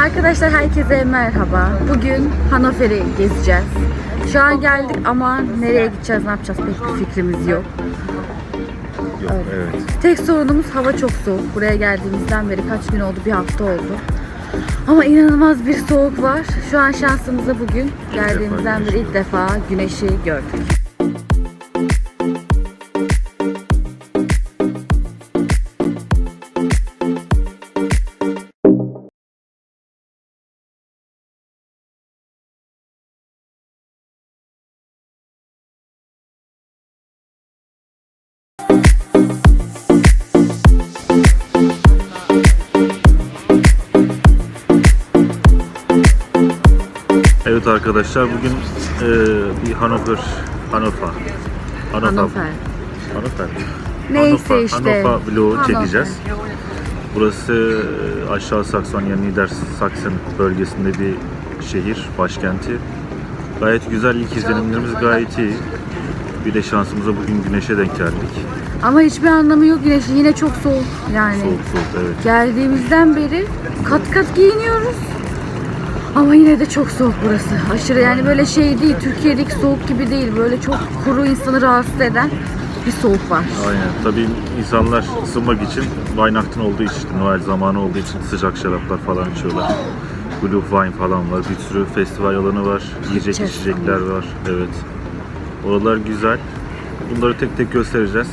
Arkadaşlar herkese merhaba. Bugün Hannover'i gezeceğiz. Şu an geldik ama nereye gideceğiz, ne yapacağız pek bir fikrimiz yok. Yok, Evet. evet. Tek sorunumuz hava çok soğuk. Buraya geldiğimizden beri kaç gün oldu? Bir hafta oldu. Ama inanılmaz bir soğuk var. Şu an şansımıza bugün geldiğimizden beri ilk defa güneşi gördük. Evet arkadaşlar bugün e, bir Hannover, Hannover, Hannover, Hannover. Hannover. Neyse Hannover- işte. Hannover vlogu Hannover. çekeceğiz. Burası e, aşağı Saksonya, Niedersachsen bölgesinde bir şehir, başkenti. Gayet güzel, ilk izlenimlerimiz gayet iyi. Bir de şansımıza bugün güneşe denk geldik. Ama hiçbir anlamı yok güneşin. Yine çok soğuk yani. Soğuk soğuk evet. Geldiğimizden beri kat kat giyiniyoruz. Ama yine de çok soğuk burası. Aşırı yani böyle şey değil, Türkiye'deki soğuk gibi değil. Böyle çok kuru insanı rahatsız eden bir soğuk var. Aynen. Tabii insanlar ısınmak için Weihnachten olduğu için, Noel zamanı olduğu için sıcak şaraplar falan içiyorlar. Blue wine falan var. Bir sürü festival alanı var. Yiyecek içecekler var. Evet. Oralar güzel. Bunları tek tek göstereceğiz.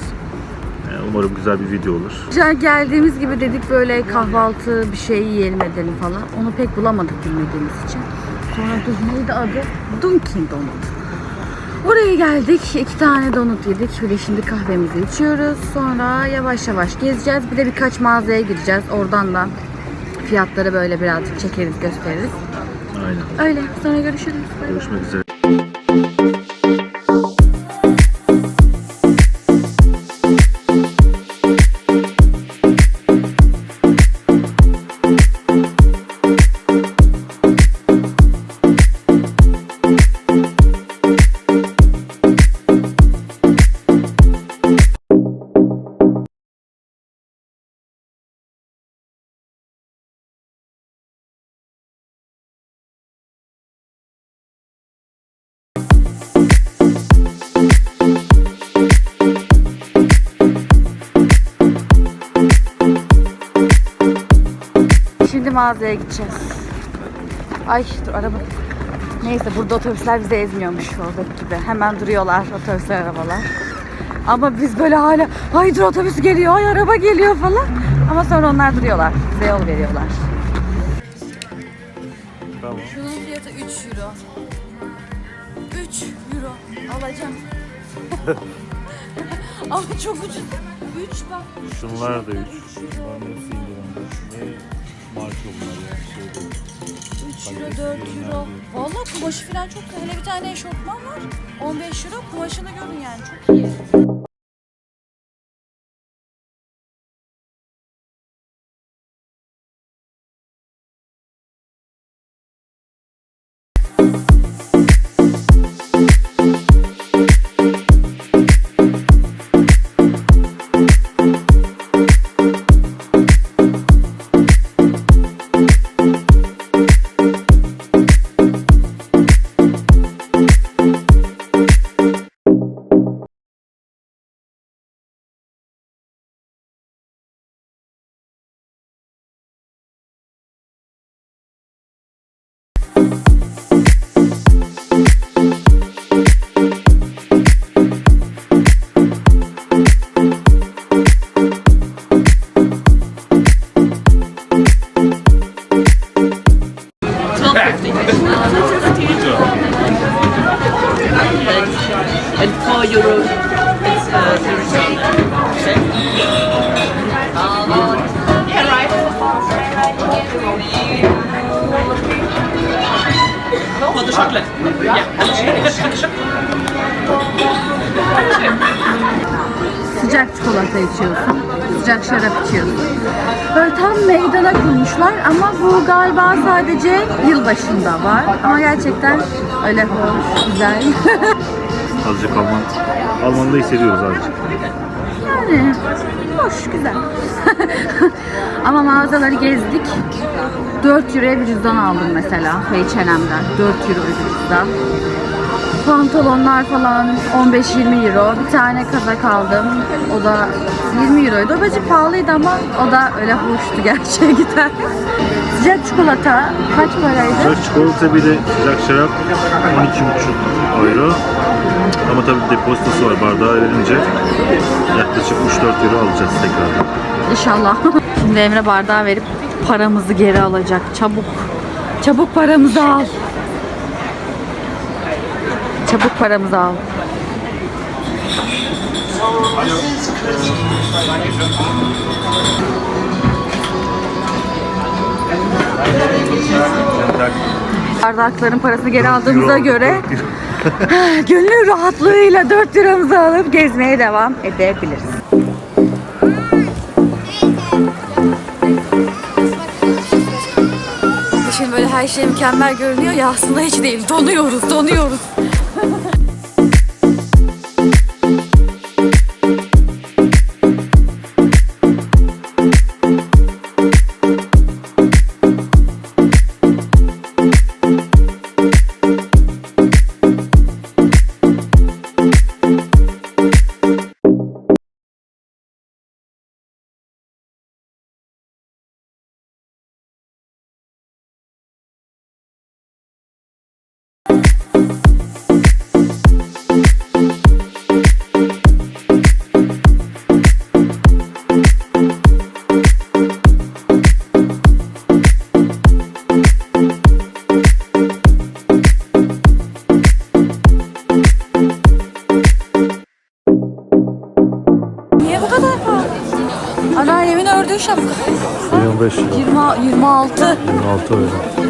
Yani umarım güzel bir video olur. An geldiğimiz gibi dedik böyle kahvaltı bir şey yiyelim edelim falan. Onu pek bulamadık bilmediğimiz için. Sonra dur neydi adı? Dunkin Donut. Oraya geldik. iki tane donut yedik. De şimdi kahvemizi içiyoruz. Sonra yavaş yavaş gezeceğiz. Bir de birkaç mağazaya gideceğiz. Oradan da fiyatları böyle birazcık çekeriz gösteririz. Aynen. Öyle. Sonra görüşürüz. Bay bay. Görüşmek üzere. Mağazaya gideceğiz. Ay dur araba. Neyse burada otobüsler bizi ezmiyormuş oradaki gibi. Hemen duruyorlar otobüsler arabalar. Ama biz böyle hala ay dur otobüs geliyor, ay araba geliyor falan. Ama sonra onlar duruyorlar. Bize yol veriyorlar. Tamam. Şunun fiyatı 3 euro. 3 euro. Alacağım. Ama çok ucuz. 3 bak. Şunlar da 3. Bunların hepsi indirimde. Ne marka bunlar ya? Şey değil. 3 euro, 4 euro. Valla kumaşı falan çok güzel. Hele bir tane eşofman var. 15 euro. Kumaşını görün yani. Çok iyi. Sıcak çikolata içiyorsun. Sıcak şarap içiyorsun. Böyle tam meydana kurmuşlar ama bu galiba sadece yılbaşında var. Ama gerçekten öyle hoş, güzel. Azıcık Alman. Alman'da hissediyoruz azıcık. Yani hoş, güzel. Ama mağazaları gezdik. 4 euroya bir cüzdan aldım mesela H&M'den. 4 euro bir cüzdan. Pantolonlar falan 15-20 euro. Bir tane kazak aldım. O da 20 euroydu. O birazcık pahalıydı ama o da öyle hoştu gerçeğe gider. Sıcak çikolata kaç paraydı? Sıcak çikolata bir de sıcak şarap 12,5 euro. Ama tabii depozitosu var bardağı verince yaklaşık 3-4 euro alacağız tekrardan. İnşallah. Şimdi Emre bardağı verip paramızı geri alacak. Çabuk. Çabuk paramızı al. Çabuk paramızı al. Bardakların parasını geri aldığımıza göre gönül rahatlığıyla 4 liramızı alıp gezmeye devam edebiliriz. Her şey mükemmel görünüyor ya aslında hiç değil. Donuyoruz, donuyoruz. 25 euro. 20, 26. 26 euro.